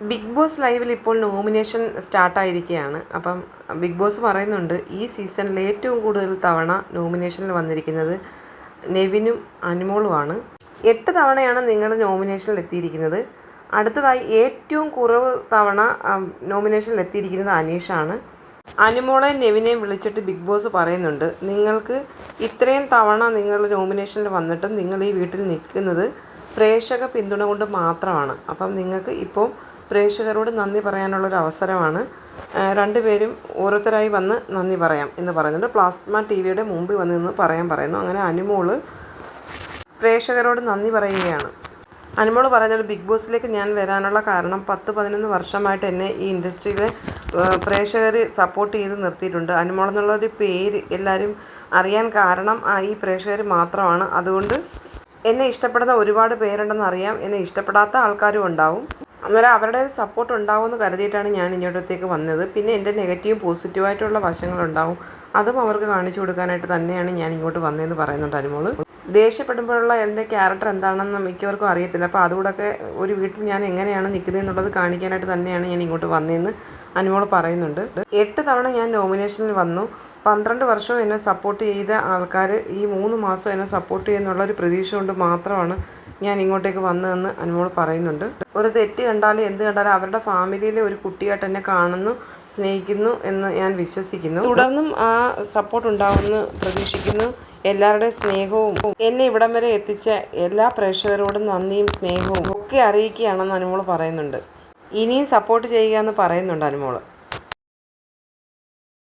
Big boss ലൈവിൽ ഇപ്പോൾ nomination സ്റ്റാർട്ടായിരിക്കുകയാണ്. അപ്പം ബിഗ് ബോസ് പറയുന്നുണ്ട് ഈ സീസണിൽ ഏറ്റവും കൂടുതൽ തവണ നോമിനേഷനിൽ വന്നിരിക്കുന്നത് നെവിനും അനുമോളുമാണ്. എട്ട് തവണയാണ് നിങ്ങൾ നോമിനേഷനിൽ എത്തിയിരിക്കുന്നത്. അടുത്തതായി ഏറ്റവും കുറവ് തവണ നോമിനേഷനിൽ എത്തിയിരിക്കുന്നത് അനീഷാണ്. അനുമോളെ നെവിനെയും വിളിച്ചിട്ട് ബിഗ് ബോസ് പറയുന്നുണ്ട് നിങ്ങൾക്ക് ഇത്രയും തവണ നിങ്ങൾ നോമിനേഷനിൽ വന്നിട്ടും നിങ്ങൾ ഈ വീട്ടിൽ നിൽക്കുന്നത് പ്രേക്ഷക പിന്തുണ കൊണ്ട് മാത്രമാണ്. അപ്പം നിങ്ങൾക്ക് ഇപ്പോൾ പ്രേക്ഷകരോട് നന്ദി പറയാനുള്ളൊരു അവസരമാണ്. രണ്ടുപേരും ഓരോരുത്തരായി വന്ന് നന്ദി പറയാം എന്ന് പറയുന്നുണ്ട്. പ്ലാസ്മ ടി വിയുടെ മുമ്പിൽ വന്ന് നിന്ന് പറയാൻ പറയുന്നു. അങ്ങനെ അനുമോൾ പ്രേക്ഷകരോട് നന്ദി പറയുകയാണ്. അനുമോൾ പറയുന്നത് ബിഗ് ബോസിലേക്ക് ഞാൻ വരാനുള്ള കാരണം പത്ത് പതിനൊന്ന് വർഷമായിട്ട് എന്നെ ഈ ഇൻഡസ്ട്രിയിലെ പ്രേക്ഷകർ സപ്പോർട്ട് ചെയ്ത് നിർത്തിയിട്ടുണ്ട്. അനുമോൾ എന്നുള്ളൊരു പേര് എല്ലാവരും അറിയാൻ കാരണം ഈ പ്രേക്ഷകർ മാത്രമാണ്. അതുകൊണ്ട് എന്നെ ഇഷ്ടപ്പെടുന്ന ഒരുപാട് പേരുണ്ടെന്ന് അറിയാം. എന്നെ ഇഷ്ടപ്പെടാത്ത ആൾക്കാരും ഉണ്ടാവും. അന്നേരം അവരുടെ സപ്പോർട്ട് ഉണ്ടാവുമെന്ന് കരുതിയിട്ടാണ് ഞാൻ ഇങ്ങോട്ടത്തേക്ക് വന്നത്. പിന്നെ എന്റെ നെഗറ്റീവ് പോസിറ്റീവായിട്ടുള്ള വശങ്ങളുണ്ടാവും. അതും അവർക്ക് കാണിച്ചു കൊടുക്കാനായിട്ട് തന്നെയാണ് ഞാൻ ഇങ്ങോട്ട് വന്നതെന്ന് പറയുന്നുണ്ട് അനുമോൾ. ദേഷ്യപ്പെടുമ്പോഴുള്ള എന്റെ ക്യാരക്ടർ എന്താണെന്ന് മിക്കവർക്കും അറിയത്തില്ല. അപ്പോൾ അതുകൂടെയൊക്കെ ഒരു വീട്ടിൽ ഞാൻ എങ്ങനെയാണ് നിൽക്കുന്നത് എന്നുള്ളത് കാണിക്കാനായിട്ട് തന്നെയാണ് ഞാൻ ഇങ്ങോട്ട് വന്നതെന്ന് അനുമോൾ പറയുന്നുണ്ട്. എട്ട് തവണ ഞാൻ നോമിനേഷനിൽ വന്നു. പന്ത്രണ്ട് വർഷവും എന്നെ സപ്പോർട്ട് ചെയ്ത ആൾക്കാർ ഈ മൂന്ന് മാസം എന്നെ സപ്പോർട്ട് ചെയ്യുന്നുള്ള ഒരു പ്രതീക്ഷ കൊണ്ട് മാത്രമാണ് ഞാൻ ഇങ്ങോട്ടേക്ക് വന്നതെന്ന് അനുമോൾ പറയുന്നുണ്ട്. ഒരു തെറ്റ് കണ്ടാലും എന്ത് കണ്ടാലും അവരുടെ ഫാമിലിയിലെ ഒരു കുട്ടിയായിട്ട് എന്നെ കാണുന്നു സ്നേഹിക്കുന്നു എന്ന് ഞാൻ വിശ്വസിക്കുന്നു. തുടർന്നും ആ സപ്പോർട്ട് ഉണ്ടാവുമെന്ന് പ്രതീക്ഷിക്കുന്നു. എല്ലാവരുടെയും സ്നേഹവും എന്നെ ഇവിടം വരെ എത്തിച്ച എല്ലാ പ്രേക്ഷകരോടും നന്ദിയും സ്നേഹവും ഒക്കെ അറിയിക്കുകയാണെന്ന് അനുമോൾ പറയുന്നുണ്ട്. ഇനിയും സപ്പോർട്ട് ചെയ്യുക എന്ന് പറയുന്നുണ്ട് അനുമോൾ